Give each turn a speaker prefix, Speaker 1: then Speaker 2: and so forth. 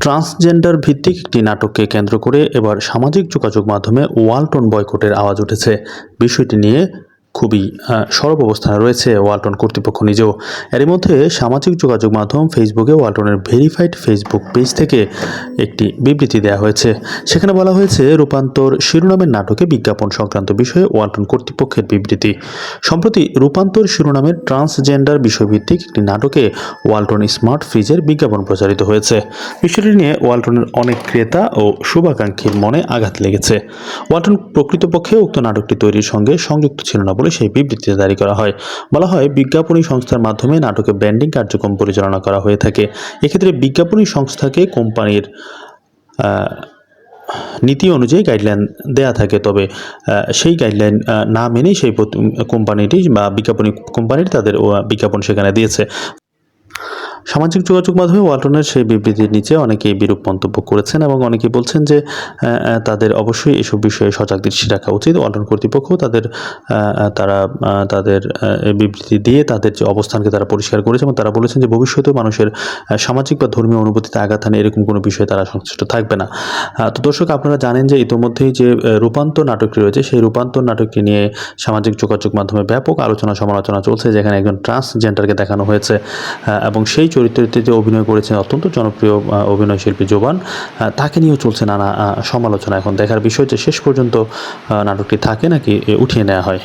Speaker 1: Transgender ভিত্তিক একটি নাটককে কেন্দ্র করে এবার সামাজিক যোগাযোগ মাধ্যমে ওয়ালটন বয়কটের আওয়াজ উঠেছে। বিষয়টি নিয়ে খুবই সরব অবস্থানে রয়েছে ওয়ালটন কর্তৃপক্ষ নিজেও। এরই মধ্যে সামাজিক যোগাযোগ মাধ্যম ফেসবুকে ওয়ালটনের ভেরিফাইড ফেসবুক পেজ থেকে একটি বিবৃতি দেওয়া হয়েছে। সেখানে বলা হয়েছে, রূপান্তর শিরোনামের নাটকে বিজ্ঞাপন সংক্রান্ত বিষয়ে ওয়ালটন কর্তৃপক্ষের বিবৃতি। সম্প্রতি রূপান্তর শিরোনামের ট্রান্সজেন্ডার বিষয়ভিত্তিক একটি নাটকে ওয়ালটন স্মার্ট ফ্রিজের বিজ্ঞাপন প্রচারিত হয়েছে। বিষয়টি নিয়ে ওয়ালটনের অনেক ক্রেতা ও শুভাকাঙ্ক্ষীর মনে আঘাত লেগেছে। ওয়ালটন প্রকৃতপক্ষে উক্ত নাটকটি তৈরির সঙ্গে সংযুক্ত ছিল না বলে সেই বিবৃতিতে জারি করা হয়। বলা হয়, বিজ্ঞাপনী সংস্থার মাধ্যমে নাটকে ব্র্যান্ডিং কার্যক্রম পরিচালনা করা হয়ে থাকে। এক্ষেত্রে বিজ্ঞাপনী সংস্থাকে কোম্পানির নীতি অনুযায়ী গাইডলাইন দেয়া থাকে। তবে সেই গাইডলাইন না মেনেই সেই কোম্পানিটি বা বিজ্ঞাপনী কোম্পানিটি তাদের বিজ্ঞাপন সেখানে দিয়েছে। সামাজিক যোগাযোগ মাধ্যমে ওয়ালটনের সেই বিবৃতির নিচে অনেকেই বিরূপ মন্তব্য করেছেন এবং অনেকে বলছেন যে তাদের অবশ্যই এসব বিষয়ে সজাগ দৃষ্টি রাখা উচিত। ওয়ালটন কর্তৃপক্ষ তাদের তারা তাদের বিবৃতি দিয়ে তাদের যে অবস্থানকে তারা পরিষ্কার করেছে এবং তারা বলেছেন যে ভবিষ্যতেও মানুষের সামাজিক বা ধর্মীয় অনুভূতিতে আঘাত হানে এরকম কোনো বিষয়ে তারা সংশ্লিষ্ট থাকবে না। তো দর্শক আপনারা জানেন যে ইতোমধ্যেই যে রূপান্তর নাটকটি রয়েছে সেই রূপান্তর নাটকটি নিয়ে সামাজিক যোগাযোগ মাধ্যমে ব্যাপক আলোচনা সমালোচনা চলছে, যেখানে একজন ট্রান্সজেন্ডারকে দেখানো হয়েছে এবং সেই চরিত্রটিতে অভিনয় করেছেন অত্যন্ত জনপ্রিয় অভিনয় অভিনয়শিল্পী জোবান। তাকে নিয়েও চলছে নানা সমালোচনা। এখন দেখার বিষয় যে শেষ পর্যন্ত নাটকটি থাকে নাকি উঠিয়ে নেওয়া হয়।